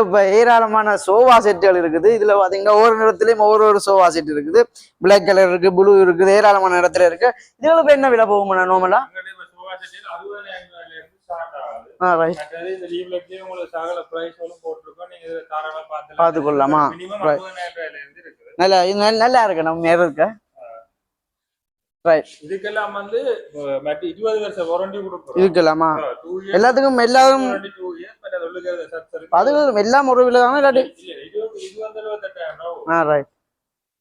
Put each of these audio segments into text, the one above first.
இப்ப ஏராளமான சோஃபா செட்டுகள் இருக்குது. இதுல பாத்தீங்கன்னா ஒவ்வொரு நிறத்திலயும் ஒவ்வொரு ஒரு சோஃபா செட் இருக்குது. பிளாக் கலர் இருக்கு ப்ளூ இருக்குது ஏராளமான இடத்துல இருக்கு. இதுல இப்ப என்ன விலை போகும் தாராளமா பார்த்து இருக்குது. நல்லா இது நல்ல- இருக்கு நம்ம நேரம் இருக்க? இதுக்கெல்லாம் வந்து இருபது வருஷம் வாரண்டி எல்லாத்துக்கும் எல்லாரும் அது எல்லாம் ஒரு விலை தானே இல்லாட்டி? ஆ ரைட்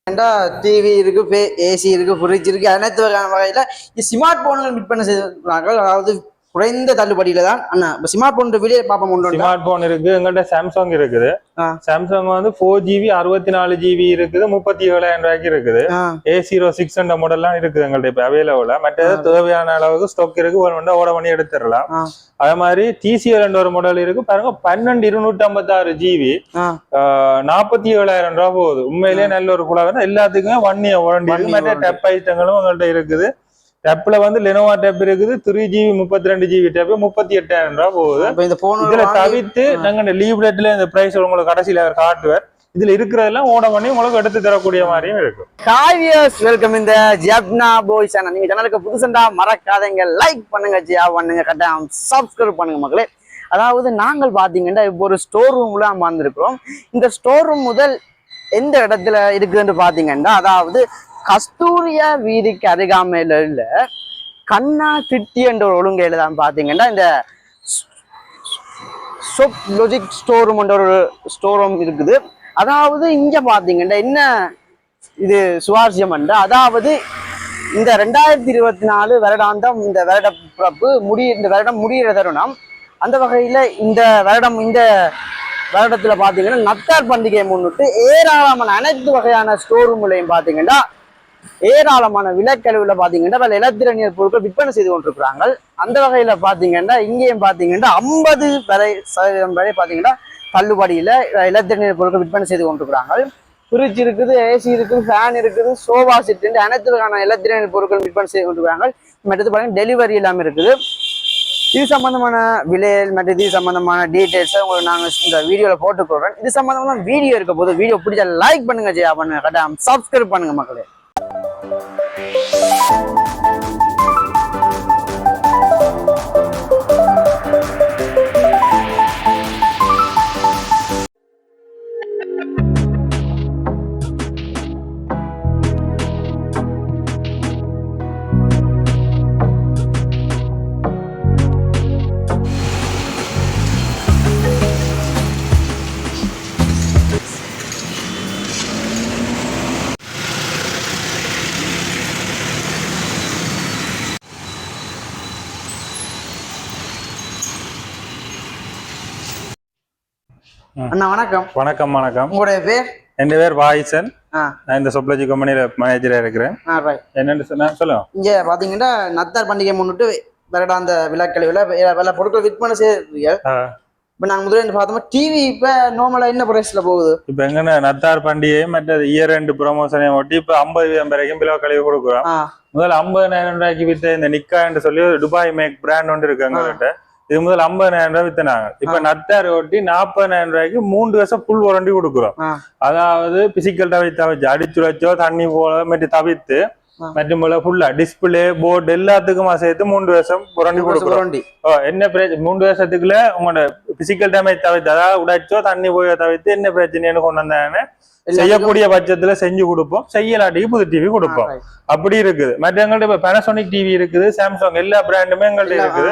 ஏண்டா டிவி இருக்கு ஏசி இருக்கு ஃப்ரிட்ஜ் இருக்கு அனைத்து வகையான வகையில ஸ்மார்ட் போன்கள் விற்பனை செய்கிறார்கள் அதாவது குறைந்த தள்ளுபடியில தான் அண்ணா இப்போ ஸ்மார்ட் போன் விலையை பார்ப்போம் ஒன்று ஸ்மார்ட் போன் இருக்கு எங்கள்கிட்ட சாம்சங் இருக்குது. சாம்சங் வந்து ஃபோர் ஜிபி அறுபத்தி நாலு ஜிபி இருக்குது முப்பத்தி ஏழாயிரம் ரூபாய்க்கு இருக்குது. ஏ ஜீரோ சிக்ஸ் ஹண்ட்ரட் மாடல்லாம் இருக்குது எங்கள்ட்ட இப்போ அவைலபிளா மற்றது தேவையான அளவுக்கு ஸ்டாக் இருக்கு ஒரு மணி ஓட பண்ணி எடுத்துடலாம். அதே மாதிரி டிசிஎல் ஒரு மாடல் இருக்கு பாருங்க பன்னெண்டு இருநூற்றி ஐம்பத்தாறு ஜிபி ஆ. நாற்பத்தி ஏழாயிரம் ரூபா போகுது. உண்மையிலேயே நல்ல ஒரு குழாய் எல்லாத்துக்குமே ஒன் இயர் வாரண்டி இருக்கு. மற்ற. டெப் ஐட்டங்களும் உங்கள்ட்ட இருக்குது. டெப்ல வந்து லெனோவா டெப் இருக்குது. த்ரீ ஜிபி முப்பத்தி ரெண்டு ஜிபி டெப் முப்பத்தி எட்டாயிரம் ரூபா போகுது. இப்போ இந்த போன் இதுல தவிர்த்து நாங்க இந்த லீவ் லெட்ல இந்த பிரைஸ் உங்களுக்கு கடைசியில அவர் காட்டுவார். இதுல இருக்கிறதெல்லாம் ஓட பண்ணி உங்களுக்கு எடுத்து தரக்கூடிய மாதிரியும் இருக்கும். காவியர்ஸ் வெல்கம் இந்த ஜப்னா பாய் சேனல் நீங்க சேனலுக்கு புதுசண்டா மறக்காதீங்க. லைக் பண்ணுங்க ஜியா பண்ணுங்க கட்டாயம் சப்ஸ்கிரைப் பண்ணுங்க மக்களே. அதாவது நாங்கள் பாத்தீங்கன்னா இப்போ ஒரு ஸ்டோர் ரூம்ல அமர்ந்திருக்கிறோம். இந்த ஸ்டோர் ரூம் முதல் எந்த இடத்துல இருக்குதுன்னு பாத்தீங்கன்னா அதாவது கஸ்தூரியா வீதிக்கு அருகாமையில உள்ள கண்ணா திட்டி என்ற ஒரு ஒழுங்கையில தான் பாத்தீங்கன்னா இந்த சொப் லொஜிக் ஸ்டோர் ரூம் என்ற ஒரு ஸ்டோர் ரூம் இருக்குது. அதாவது இங்க பாத்தீங்கன்னா என்ன இது சுவாரஸ்யம் என்ற அதாவது இந்த ரெண்டாயிரத்தி இருபத்தி நாலு வருடாந்தம் இந்த வருட பிறப்பு முடி இந்த வருடம் முடிகிற தருணம் அந்த வகையில் இந்த வருடம் இந்த வருடத்தில் பார்த்தீங்கன்னா நத்தார் பண்டிகையை முன்னிட்டு ஏராளமான அனைத்து வகையான ஸ்டோர் ரூம்லையும் பார்த்தீங்கன்னா ஏராளமான விலக்கழிவுல பாத்தீங்கன்னா பல இலத்திரனியல் பொருட்கள் விற்பனை செய்து கொண்டிருக்கிறாங்க அந்த வகையில பாத்தீங்கன்னா இங்கேயும் பாத்தீங்கன்னா ஐம்பது வரை சதவீதம் வரை பாத்தீங்கன்னா தள்ளுபடியில இலத்திரணியர் பொருட்கள் விற்பனை செய்து கொண்டிருக்கிறாங்க ஃப்ரிட்ஜ் இருக்குது ஏசி இருக்குது ஃபேன் இருக்குது சோஃபா செட் அனைத்து வகையான பொருட்கள் விற்பனை செய்து கொண்டிருக்கிறாங்க மற்றது பாத்தீங்கன்னா டெலிவரி எல்லாமே இருக்குது. இது சம்பந்தமான விலைகள் மற்றும் இது சம்பந்தமான டீட்டெயில்ஸை உங்களுக்கு நாங்கள் இந்த வீடியோவில் போட்டுக்கொள்கிறோம் இது சம்பந்தமான வீடியோ இருக்க போது வீடியோ பிடிச்சா லைக் பண்ணுங்க ஜெயா பண்ணுங்க கட்டாயம் சப்ஸ்கிரைப் பண்ணுங்க மக்களே. Música அண்ணா வணக்கம். வணக்கம் வணக்கம். உங்களுடைய பேர்? என் பேர் வாயிசன் நான் இந்த சொப்லஜி கம்பெனியில மேனேஜரா இருக்கிறேன். என்னன்னு சொன்னா சொல்லுங்க. இங்க பாத்தீங்கன்னா நத்தார் பண்டிகை முன்னிட்டு வருடாந்த விழாக்கழிவுல பல பொருட்கள் விற்பனை செய்யறீங்க. ஆ. இப்ப நாங்க முதல்ல பார்த்தோம்னா டிவி இப்ப நார்மலா என்ன பிரைஸ்ல போகுது? இப்ப எங்கன்னா நத்தார் பண்டிகை மற்றது இயர் ரெண்டு ப்ரொமோஷனையும் ஒட்டி இப்ப ஐம்பது வரைக்கும் பிலோ கழிவு கொடுக்குறோம். முதல்ல ஐம்பதாயிரம் ரூபாய்க்கு வித்த இந்த நிக்கா என்று சொல்லி ஒரு துபாய் மேக் பிராண்ட் ஒன்று இருக்கு எங்ககிட்ட இது முதல் ஐம்பதாயிரம் ரூபாய் வித்தனாங்க. இப்ப நத்தார் ஒட்டி நாற்பதாயிரம் ரூபாய்க்கு மூன்று வருஷம் ஃபுல் வாரண்டி கொடுக்குறோம். அதாவது பிசிக்கல் தவிர தவிச்சு அடிச்சு வச்சோ தண்ணி போல மற்ற தவிர்த்து ஆ. மற்றும் போல ஃபுல்லா டிஸ்பிளே போர்டு எல்லாத்துக்குமா சேர்த்து மூன்று வருஷம் வாரண்டி கொடுக்குறோம். என்ன பிரச்சனை மூன்று வருஷத்துக்குள்ள உங்களோட பிசிக்கல் டேமேஜ் தவிர்த்து அதாவது உடைச்சோ தண்ணி போயோ தவிர்த்து என்ன பிரச்சனைன்னு கொண்டு வந்தாங்கன்னு செய்யக்கூடிய பட்சத்துல செஞ்சு கொடுப்போம். செய்யலாட்டிக்கு புது டிவி கொடுப்போம். அப்படி இருக்குது. மற்ற எங்கள்ட்ட இப்ப பேனசோனிக் டிவி இருக்குது சாம்சங் எல்லா பிராண்டுமே எங்கள்ட்ட இருக்குது.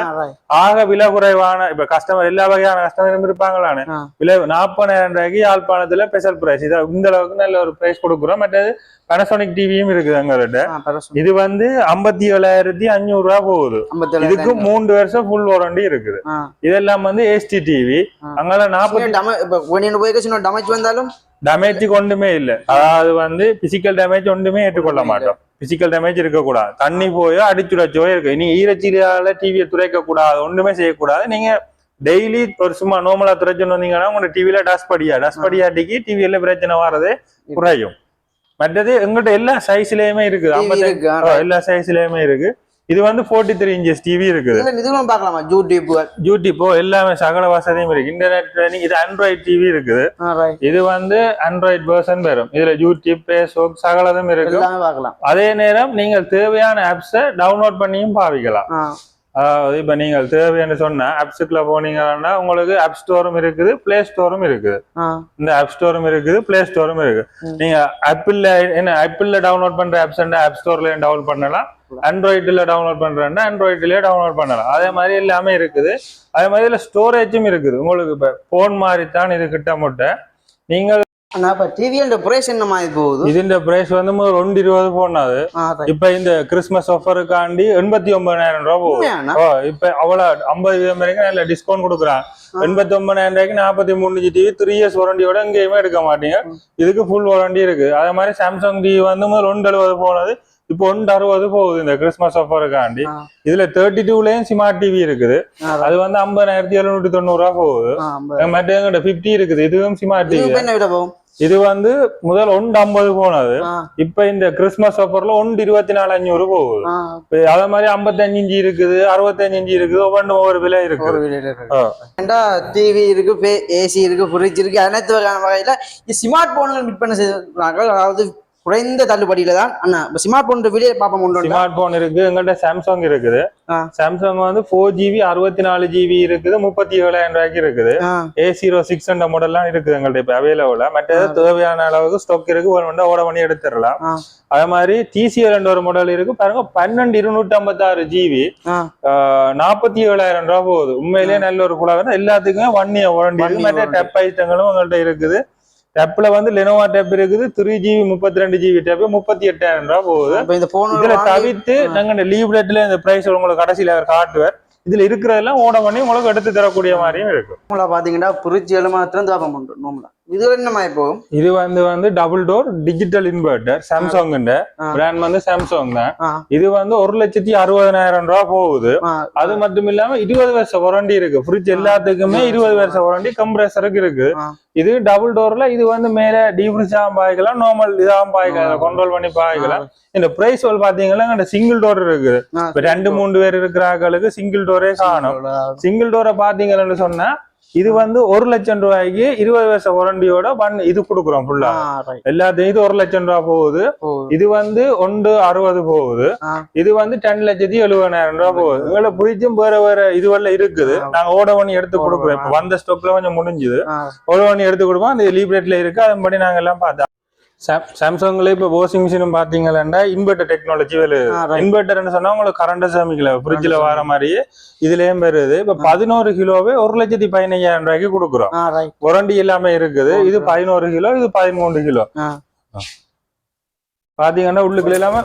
ஆக விலை குறைவான இப்ப கஸ்டமர் எல்லா வகையான கஸ்டமரும் இருப்பாங்களானே. விலை நாற்பதாயிரம் ரூபாய்க்கு யாழ்ப்பாணத்துல ஸ்பெஷல் பிரைஸ் இது இந்த அளவுக்கு நல்ல ஒரு பிரைஸ் கொடுக்குறோம். மற்றது பேனசோனிக் டிவியும் இருக்குது எங்கள்ட்ட. இது வந்து ஐம்பத்தி ஏழாயிரத்தி அஞ்சூறு ரூபா போகுது. இதுக்கு மூன்று வருஷம் ஃபுல் வாரண்டி இருக்குது. இதெல்லாம் வந்து ஏஸ்டி டிவி. அங்கெல்லாம் நாற்பத்தி டேமேஜ் வந்தாலும் டேமேஜ் ஒன்றுமே இல்ல அதாவது வந்து பிசிக்கல் டேமேஜ் ஒன்றுமே ஏற்றுக்கொள்ள மாட்டோம் பிசிக்கல் டேமேஜ் இருக்கக்கூடாது தண்ணி போயோ அடிச்சுடச்சோ இருக்கு நீ ஈரச்சீரியால டிவியை துரைக்க கூடாது ஒண்ணுமே செய்யக்கூடாது நீங்க டெய்லி ஒரு சும்மா நார்மலா துரைச்சுன்னு வந்தீங்கன்னா உங்களோட டிவில டஸ்ட் படியா டஸ்ட் படியாட்டிக்கு டிவியில பிரச்சனை வர்றது குறையும் மற்றது எங்கள்கிட்ட எல்லா சைஸ்லயுமே இருக்குது எல்லா சைஸ்லயுமே இருக்கு இது வந்து 43 த்ரீ இன்ச்சஸ் டிவி இருக்குது. இதுவும் பார்க்கலாமா? யூடியூப் யூடியூப் எல்லாமே சகல வசதியும் இருக்கு. இன்டர்நெட் ட்ரைனிங் இது ஆண்ட்ராய்ட் டிவி இருக்குது. இது வந்து ஆண்ட்ராய்ட் வெர்ஷன் வரும் இதுல யூடியூப் ஃபேஸ்புக் சகலதும் இருக்கு. பார்க்கலாம். அதே நேரம் நீங்கள் தேவையான ஆப்ஸை டவுன்லோட் பண்ணியும் பாவிக்கலாம். அதாவது இப்ப நீங்கள் தேவைன்னு சொன்னா ஆப்ஸுக்குள்ள போனீங்கன்னா உங்களுக்கு ஆப் ஸ்டோரும் இருக்குது பிளே ஸ்டோரும் இருக்குது. இந்த ஆப் ஸ்டோரும் இருக்குது பிளே ஸ்டோரும் இருக்கு. நீங்க ஆப்பிள்ல என்ன ஆப்பிள்ல டவுன்லோட் பண்ற ஆப்ஸ் ஆப் ஸ்டோர்லயும் டவுன்லோட் பண்ணலாம். ஆண்ட்ராய்டுல டவுன்லோட் பண்றேன்னா ஆண்ட்ராய்டுலயே டவுன்லோட் பண்ணலாம். அதே மாதிரி எல்லாமே இருக்குது. அதே மாதிரி இதுல ஸ்டோரேஜும் இருக்குது. உங்களுக்கு இப்ப போன் மாதிரி தான் இது கிட்ட முட்டை. நீங்கள் முதல்ல ரெண்டு இருபது போனாது. ஆ, right. இப்ப இந்த கிறிஸ்மஸ் ஆஃபருக்காண்டி எண்பத்தி ஒன்பதாயிரம் ரூபாய் போகுது. உண்மையாண்ணா? ஓ இப்ப அவ்வளவு ஐம்பது வீதம் வரைக்கும் நல்ல டிஸ்கவுண்ட் கொடுக்குறான் எண்பத்தி ஒன்பதாயிரம் ரூபாய்க்கு நாற்பத்தி மூணு டிவி த்ரீ இயர்ஸ் வாரண்டியோட எங்கேயுமே எடுக்க மாட்டீங்க. இதுக்கு ஃபுல் வாரண்டி இருக்கு. அதே மாதிரி சாம்சங் டிவி வந்து முதல்ல ஒன்று எழுபது போனது. இப்போ ஒன்று அறுபது போகுது இந்த கிறிஸ்மஸ் ஆஃபருக்காண்டி. இதுல தேர்ட்டி டூலயும் ஸ்மார்ட் டிவி இருக்குது. அது வந்து ஐம்பதாயிரத்தி எழுநூத்தி தொண்ணூறு ரூபா போகுது. மற்ற எங்கிட்ட பிப்டி இருக்குது. இதுவும் ஸ்மார்ட் டிவி இது வந்து முதல் ஒன்று ஐம்பது போனது. இப்ப இந்த கிறிஸ்மஸ் ஆஃபர்ல ஒன்று இருபத்தி நாலு அஞ்சூறு போகுது அதே மாதிரி ஐம்பத்தஞ்சு இன்ச்சு இருக்குது அறுபத்தஞ்சு இன்ச்சு இருக்குது ஒவ்வொன்றும் ஒவ்வொரு விலை ஒரு இருக்கு. ஏன்டா டிவி இருக்கு ஏசி இருக்கு ஃப்ரிட்ஜ் இருக்கு அனைத்து வகையான வகையில ஸ்மார்ட் போன்கள் விற்பனை செய்கிறார்கள் அதாவது குறைந்த தள்ளுபடியில தான் அண்ணா இப்ப ஸ்மார்ட் போன் வீடியோ பார்ப்போம் வந்தா ஸ்மார்ட் போன் இருக்கு எங்கள்கிட்ட சாம்சங் இருக்குது. சாம்சங் வந்து ஃபோர் ஜிபி அறுபத்தி நாலு ஜிபி இருக்குது முப்பத்தி ஏழாயிரம் ரூபாய்க்கு இருக்குது. ஏ ஜீரோ சிக்ஸ் ஹண்ட்ரட் மாடல்லாம் இருக்குது எங்கள்கிட்ட இப்போ அவைலபிளா மற்றது தேவையான அளவுக்கு ஸ்டாக் இருக்கு ஒரு மணி ஓட பண்ணி எடுத்துடலாம். அதே மாதிரி டிசிஎல் ரெண்டு ஒரு மாடல் இருக்கு பாருங்க பன்னெண்டு இருநூற்றி ஐம்பத்தாறு ஜிபி நாற்பத்தி ஏழாயிரம் ரூபாய் போகுது. உண்மையிலேயே நல்ல ஒரு குழாய். எல்லாத்துக்குமே ஒன் இயர் வாரண்டி இருக்கு. மற்ற. டெப் ஐட்டங்களும் உங்கள்கிட்ட இருக்குது. டெப்ல வந்து லெனோவா டெப் இருக்குது. த்ரீ ஜிபி முப்பத்தி ரெண்டு ஜிபி டெப் முப்பத்தி எட்டாயிரம் ரூபாய் போகுது. இந்த போன் இதுல தவிர்த்து நாங்க இந்த லீவ் லெட்ல இந்த பிரைஸ் உங்களுக்கு கடைசியில அவர் காட்டுவார் இதுல இருக்கிறதெல்லாம் ஓட பண்ணி உங்களுக்கு எடுத்து தரக்கூடிய மாதிரியும் இருக்கு. பாத்தீங்கன்னா புரிச்சு எழுமா திறந்து பார்ப்போம் பண்றோம் நோம்புல இது என்ன மாதிரி போகும் இது வந்து வந்து double door digital inverter Samsung. Brand வந்து சாம்சங் தான். இது வந்து ஒரு லட்சத்தி அறுபதனாயிரம் ரூபாய் போகுது. அது மட்டும் இல்லாம இருபது வருஷம் வாரண்டி இருக்கு. ஃப்ரிட்ஜ் எல்லாத்துக்குமே இருபது வருஷம் வாரண்டி கம்ப்ரஸருக்கு இருக்கு. இது டபுள் டோர்ல இது வந்து மேல டீஃப்ரிஜாவும் பாய்க்கலாம் நார்மல் இதாகவும் பாய்க்கலாம் கண்ட்ரோல் பண்ணி பாய்க்கலாம். இந்த பிரைஸ் பாத்தீங்கன்னா இந்த சிங்கிள் டோர் இப்ப ரெண்டு மூணு பேர் இருக்கிற ஆட்களுக்கு சிங்கிள் டோரே காணும். சிங்கிள் டோரை பாத்தீங்கன்னு சொன்னா இது வந்து ஒரு லட்சம் ரூபாய்க்கு இருபது வருஷம் வாரண்டியோட பண்ண இது கொடுக்குறோம் ஃபுல்லா. எல்லாத்தையும் இது ஒரு லட்சம் ரூபாய் போகுது. இது வந்து ஒன்று அறுபது போகுது. இது வந்து டென் லட்சத்தி எழுபதாயிரம் ரூபாய் போகுது. உங்களை பிடிச்சும் வேற வேற இதுவல்ல இருக்குது. நாங்க ஓட பண்ணி எடுத்து கொடுக்குறோம். இப்ப வந்த ஸ்டாக்ல கொஞ்சம் முடிஞ்சுது. ஓட பண்ணி எடுத்து கொடுப்போம். அந்த லீப்ரேட்ல இருக்கு. அதன்படி நாங்க எல்லாம் பார்த்தோம் சாம்சங்ல இப்ப வாஷிங் மிஷினும் பாத்தீங்கன்னா இன்வெர்டர் டெக்னாலஜி right. இன்வெர்டர்னு சொன்னா உங்களுக்கு கரண்ட் சேமிக்கல ஃப்ரிட்ஜ்ல வர மாதிரியே இதுலயும் வருது. இப்ப பதினோரு கிலோவே ஒரு லட்சத்தி பதினைஞ்சாயிரம் ரூபாய்க்கு கொடுக்குறோம். வாரண்டி எல்லாமே இருக்குது. இது பதினோரு கிலோ இது பதிமூணு கிலோ. பாத்தீங்கன்னா உள்ளுக்குள்ள இல்லாம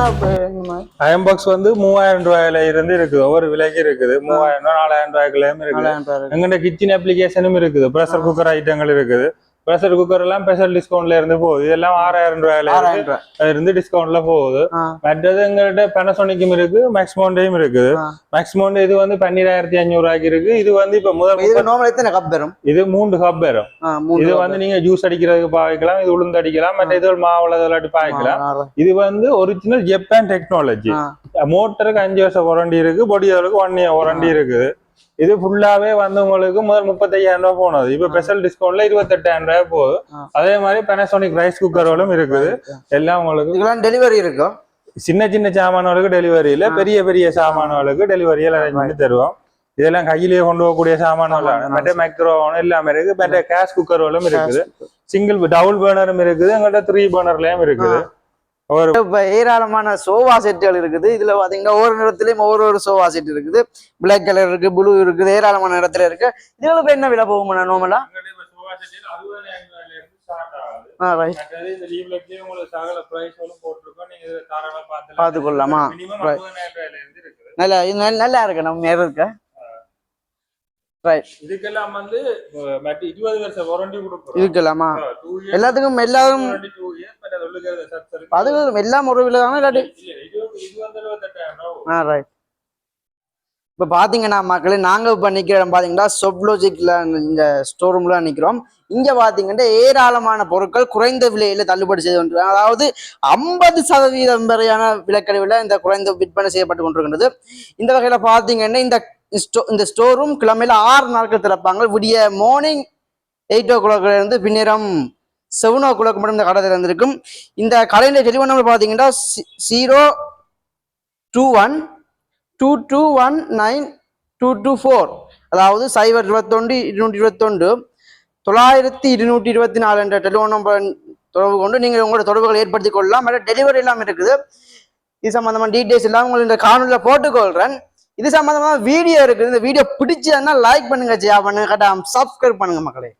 மாதிரி? அயன் பாக்ஸ் வந்து மூவாயிரம் ரூபாயில இருந்து இருக்குது. ஒவ்வொரு விலைக்கு இருக்குது. மூவாயிரம் ரூபாய் நாலாயிரம் ரூபாய்க்குள்ளயும் இருக்குது. எங்கிட்ட கிச்சன் அப்ளிகேஷனும் இருக்குது. ப்ரெஷர் குக்கர் ஐட்டங்கள் இருக்குது. ப்ரெஷர் குக்கர் எல்லாம் ஸ்பெஷல் டிஸ்கவுண்ட்ல இருந்து போகுது. இதெல்லாம் ஆறாயிரம் ரூபாயில இருந்து டிஸ்கவுண்ட்ல போகுது. மற்றது எங்கள்கிட்ட பெனசோனிக்கும் இருக்கு மேக்ஸ்மோண்டையும் இருக்குது. மேக்ஸ்மோண்ட் இது வந்து பன்னிராயிரத்தி அஞ்சூறு ரூபாய்க்கு இருக்கு. இது வந்து இப்ப முதல் எத்தனை கப் வரும்? இது மூன்று கப் வரும். இது வந்து நீங்க ஜூஸ் அடிக்கிறதுக்கு பாய்க்கலாம் இது உளுந்து அடிக்கலாம் மற்ற இது மாவுல விளையாட்டு பாய்க்கலாம். இது வந்து ஒரிஜினல் ஜப்பான் டெக்னாலஜி மோட்டருக்கு அஞ்சு வருஷம் வாரண்டி இருக்கு பொடி அளவுக்கு ஒன் இயர் வாரண்டி இருக்குது. இது ஃபுல்லாவே வந்து உங்களுக்கு முதல் முப்பத்தையாயிரம் ரூபாய் போனது. இப்ப ஸ்பெஷல் டிஸ்கவுண்ட்ல இருபத்தெட்டாயிரம் ரூபாய் போகுது. அதே மாதிரி பெனசோனிக் ரைஸ் குக்கர்களும் இருக்குது. எல்லாம் உங்களுக்கு டெலிவரி இருக்கும் சின்ன சின்ன சாமான்களுக்கு டெலிவரி இல்ல பெரிய பெரிய சாமான்களுக்கு டெலிவரி எல்லாம் arrange பண்ணி தருவோம். இதெல்லாம் கையிலேயே கொண்டு போகக்கூடிய சாமான்கள். மற்ற மைக்ரோவன் எல்லாமே இருக்கு மற்ற கேஸ் குக்கர்களும் இருக்குது. சிங்கிள் டபுள் பேர்னரும் இருக்குது. எங்கள்கிட்ட த்ரீ பேர்னர்லயும் இருக்குது. ஒரு இப்ப ஏராளமான சோவா செட்டுகள் இருக்குது. இதுல பாத்தீங்கன்னா ஒவ்வொரு நிறத்திலயும் ஒவ்வொரு ஒரு சோவா செட் இருக்குது. பிளாக் கலர் இருக்கு ப்ளூ இருக்குது ஏராளமான இடத்துல இருக்கு. இதுகளுக்கு என்ன விலை போகும் தாராளமா பார்த்து இருக்குது. நல்லா இது நல்ல- இருக்கு? நம்ம நேரம் இருக்க? இதுக்கெல்லாம் வந்து இருபது வருஷம் வாரண்டி கொடுக்குறோம் எல்லாத்துக்கும் எல்லாரும். அது எல்லாம் ஒரு விலை தானே இல்லாட்டி? ஆ ரைட் இப்போ பார்த்தீங்கன்னா மக்களே நாங்கள் இப்போ நிற்கிற இடம் பார்த்தீங்கன்னா சொப்லோஜிக்கில் இந்த ஸ்டோர் ரூமில் நிற்கிறோம் இங்கே பார்த்தீங்கன்னா ஏராளமான பொருட்கள் குறைந்த விலையில் தள்ளுபடி செய்து கொண்டு அதாவது ஐம்பது சதவீதம் வரையான விலைக்கழிவில் இந்த குறைந்த விற்பனை செய்யப்பட்டு கொண்டிருக்கின்றது. இந்த வகையில் பார்த்தீங்கன்னா இந்த ஸ்டோ இந்த ஸ்டோர் ரூம் கிழமையில ஆறு நாட்கள் திறப்பாங்க. விடிய மார்னிங் எயிட் ஓ இருந்து பின்னிரம் செவன் ஓ கிளாக் மட்டும் இந்த கடை திறந்திருக்கும். இந்த கடையினுடைய டெலிஃபோன் நம்பர் பார்த்தீங்கன்னா zero two one two two one nine two two four அதாவது சைபர் இருபத்தொண்டு இருநூற்றி இருபத்தொண்டு தொள்ளாயிரத்தி இருநூற்றி இருபத்தி நாலு என்ற டெலிஃபோன் நம்பர் தொடர்பு கொண்டு நீங்கள் உங்களோட தொடர்புகளை ஏற்படுத்திக் கொள்ளலாம். டெலிவரி எல்லாம் இருக்குது. இது சம்பந்தமான டீட்டெயில்ஸ் எல்லாம் உங்களுக்கு இந்த காணொலியில் போட்டுக்கொள்கிறேன் இது சம்பந்தமா வீடியோ இருக்குது இந்த வீடியோ பிடிச்சதுன்னா லைக் பண்ணுங்க ஜெயா. பண்ணுங்க கட்டாயம் சப்ஸ்கிரைப் பண்ணுங்க மக்களே.